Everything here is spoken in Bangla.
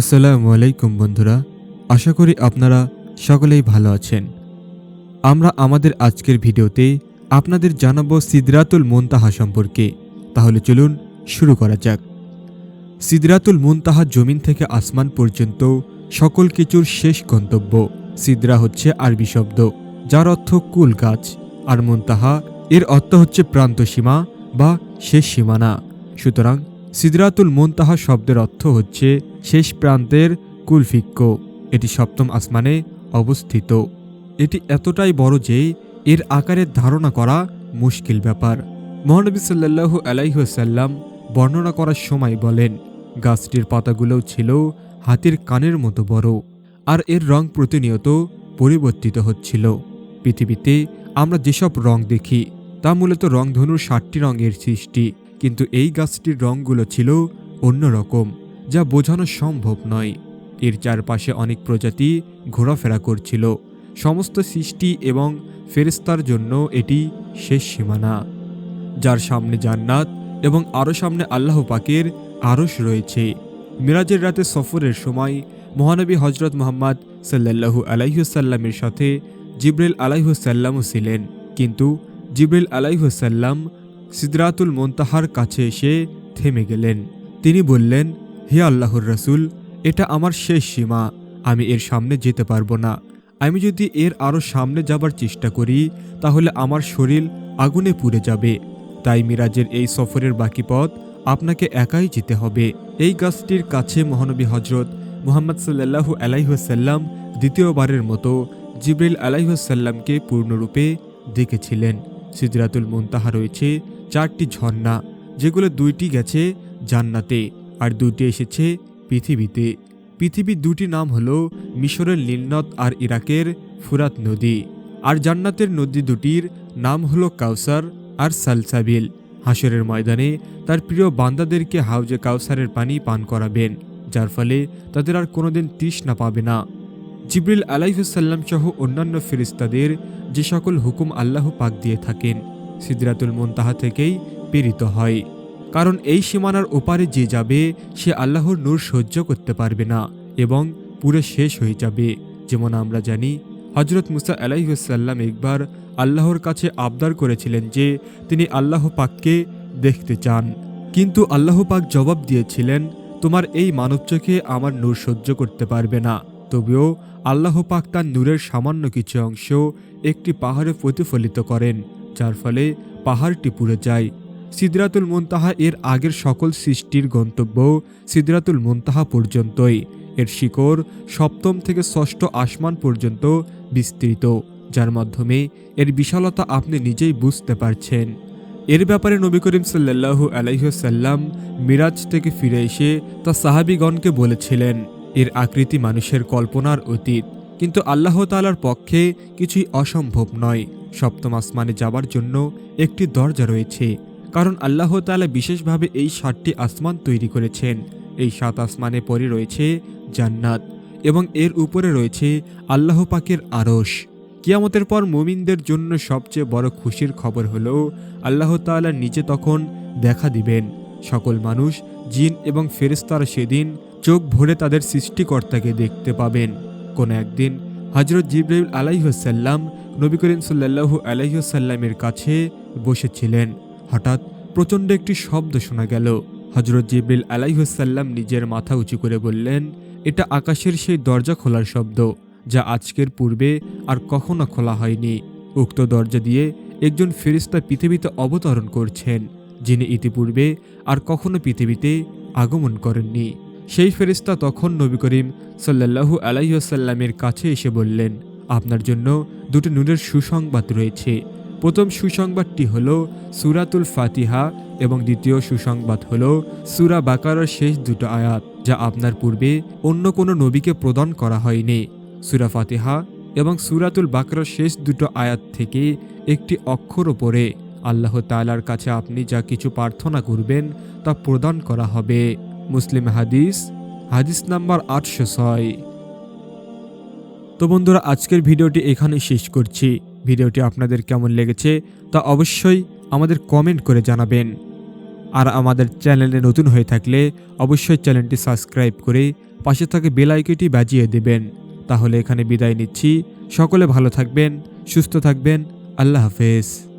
আসসালামু আলাইকুম বন্ধুরা, আশা করি আপনারা সকলেই ভালো আছেন। আমরা আমাদের আজকের ভিডিওতে আপনাদের জানাব সিদরাতুল মুনতাহা সম্পর্কে। তাহলে চলুন শুরু করা যাক। সিদরাতুল মুনতাহা জমিন থেকে আসমান পর্যন্ত সকল কিছুর শেষ গন্তব্য। সিদরা হচ্ছে আরবি শব্দ, যার অর্থ কুল গাছ, আর মুনতাহা এর অর্থ হচ্ছে প্রান্তসীমা বা শেষ সীমানা। সুতরাং সিদরাতুল মুনতাহা শব্দের অর্থ হচ্ছে শেষ প্রান্তের কুলফিক্ক এটি সপ্তম আসমানে অবস্থিত। এটি এতটাই বড় যে এর আকারের ধারণা করা মুশকিল ব্যাপার। মহানবী সাল্লাল্লাহু আলাইসাল্লাম বর্ণনা করার সময় বলেন, গাছটির পাতাগুলোও ছিল হাতির কানের মতো বড়, আর এর রং প্রতিনিয়ত পরিবর্তিত হচ্ছিল। পৃথিবীতে আমরা যেসব রং দেখি, তা মূলত রংধনুর ষাটটি রঙের সৃষ্টি। কিন্তু এই গাছটির রঙগুলো ছিল অন্যরকম, যা বোঝানো সম্ভব নয়। এর চারপাশে অনেক প্রজাতি ঘোরাফেরা করছিল। সমস্ত সৃষ্টি এবং ফেরেস্তার জন্য এটি শেষ সীমানা, যার সামনে জান্নাত এবং আরও সামনে আল্লাহ পাকের আরশ রয়েছে। মিরাজের রাতে সফরের সময় মহানবী হজরত মোহাম্মদ সাল্লাল্লাহু আলাইহুসাল্লামের সাথে জিব্রেল আলাইহুসাল্লামও ছিলেন। কিন্তু জিব্রেল আলাইহুসাল্লাম সিদরাতুল মোন্তাহার কাছে এসে থেমে গেলেন। তিনি বললেন, হে আল্লাহর রসুল, এটা আমার শেষ সীমা, আমি এর সামনে যেতে পারব না। আমি যদি এর আরও সামনে যাবার চেষ্টা করি, তাহলে আমার শরীর আগুনে পুড়ে যাবে। তাই মিরাজের এই সফরের বাকি পথ আপনাকে একাই যেতে হবে। এই গাছটির কাছে মহানবী হজরত মুহাম্মদ সাল্লাহু আলাইসাল্লাম দ্বিতীয়বারের মতো জিব্রিল আলাইসাল্লামকে পূর্ণরূপে দেখেছিলেন। সিদরাতুল মুনতাহা রয়েছে চারটি ঝর্ণা, যেগুলো দুইটি গেছে জান্নাতে আর দুইটি এসেছে পৃথিবীতে। পৃথিবীর দুটি নাম হলো মিশরের নীলনদ আর ইরাকের ফুরাত নদী। আর জান্নাতের নদী দুটির নাম হলো কাউসার আর সালসাবিল। হাসরের ময়দানে তার প্রিয় বান্দাদেরকে হাউজে কাউসারের পানি পান করাবেন, যার ফলে তাদের আর কোনোদিন তৃষ্ণা পাবে না। জিব্রিল আলাইহুসাল্লাম সহ অন্যান্য ফেরিস্তাদের যে সকল হুকুম আল্লাহ পাক দিয়ে থাকেন সিদরাতুল মুনতাহা থেকেই প্রেরিত হয়। কারণ এই সীমানার ওপারে যে যাবে, সে আল্লাহর নূর সহ্য করতে পারবে না এবং পুরো শেষ হয়ে যাবে। যেমন আমরা জানি হজরত মুসা আলাইসাল্লাম একবার আল্লাহর কাছে আবদার করেছিলেন যে তিনি আল্লাহ পাককে দেখতে চান। কিন্তু আল্লাহ পাক জবাব দিয়েছিলেন, তোমার এই মানব চোখে আমার নূর সহ্য করতে পারবে না। তবুও আল্লাহ পাক তার নূরের সামান্য কিছু অংশ একটি পাহাড়ে প্রতিফলিত করেন। যার ফলে পাহাড়টি পুড়ে যায়। সিদরাতুল মুনতাহা এর আগের সকল সৃষ্টির গন্তব্য সিদরাতুল মুনতাহা পর্যন্তই। এর শিকড় সপ্তম থেকে ষষ্ঠ আসমান পর্যন্ত বিস্তৃত, যার মাধ্যমে এর বিশালতা আপনি নিজেই বুঝতে পারছেন। এর ব্যাপারে নবী করিম সাল্লাল্লাহু আলাইসাল্লাম মিরাজ থেকে ফিরে এসে তা সাহাবিগণকে বলেছিলেন, এর আকৃতি মানুষের কল্পনার অতীত। কিন্তু আল্লাহ তালার পক্ষে কিছুই অসম্ভব নয়। সপ্তম আসমানে যাবার জন্য একটি দরজা রয়েছে, কারণ আল্লাহ তালা বিশেষভাবে এই সাতটি আসমান তৈরি করেছেন। এই সাত আসমানে পরে রয়েছে জান্নাত এবং এর উপরে রয়েছে আল্লাহ পাকের আরশ। কিয়ামতের পর মুমিনদের জন্য সবচেয়ে বড় খুশির খবর হলো, আল্লাহ তাআলা নিজে তখন দেখা দিবেন। সকল মানুষ, জিন এবং ফেরেস্তারা সেদিন চোখ ভরে তাদের সৃষ্টিকর্তাকে দেখতে পাবেন। কোনো একদিন হজরত জিব্রাইল আলাইহসাল্লাম নবী করিম সাল্লাহু আলাইহসাল্লামের কাছে বসেছিলেন। হঠাৎ প্রচণ্ড একটি শব্দ শোনা গেল। হজরত জিব্রিল আলাইহসাল্লাম নিজের মাথা উঁচু করে বললেন, এটা আকাশের সেই দরজা খোলার শব্দ, যা আজকের পূর্বে আর কখনো খোলা হয়নি। উক্ত দরজা দিয়ে একজন ফেরিস্তা পৃথিবীতে অবতরণ করছেন, যিনি ইতিপূর্বে আর কখনো পৃথিবীতে আগমন করেননি। সেই ফেরিস্তা তখন নবী করিম সাল্লাহু আলাইসাল্লামের কাছে এসে বললেন, আপনার জন্য দুটো নূরের সুসংবাদ রয়েছে। প্রথম সুসংবাদটি হল সুরাতুল ফাতিহা এবং দ্বিতীয় সুসংবাদ হল সুরা বাকারার শেষ দুটো আয়াত, যা আপনার পূর্বে অন্য কোনো নবীকে প্রদান করা হয়নি। সুরা ফাতিহা এবং সুরাতুল বাকরার শেষ দুটো আয়াত থেকে একটি অক্ষর ওপরে আল্লাহ তালার কাছে আপনি যা কিছু প্রার্থনা করবেন তা প্রদান করা হবে। মুসলিম হাদিস হাদিস নাম্বার আটশো ছয়। তো বন্ধুরা, আজকের ভিডিওটি এখানে শেষ করছি। ভিডিওটি আপনাদের কেমন লেগেছে তা অবশ্যই আমাদের কমেন্ট করে জানাবেন। আর আমাদের চ্যানেলে নতুন হয়ে থাকলে অবশ্যই চ্যানেলটি সাবস্ক্রাইব করে পাশে থাকে বেল আইকনটি বাজিয়ে দেবেন। তাহলে এখানে বিদায় নিচ্ছি। সকলে ভালো থাকবেন, সুস্থ থাকবেন। আল্লাহ হাফেজ।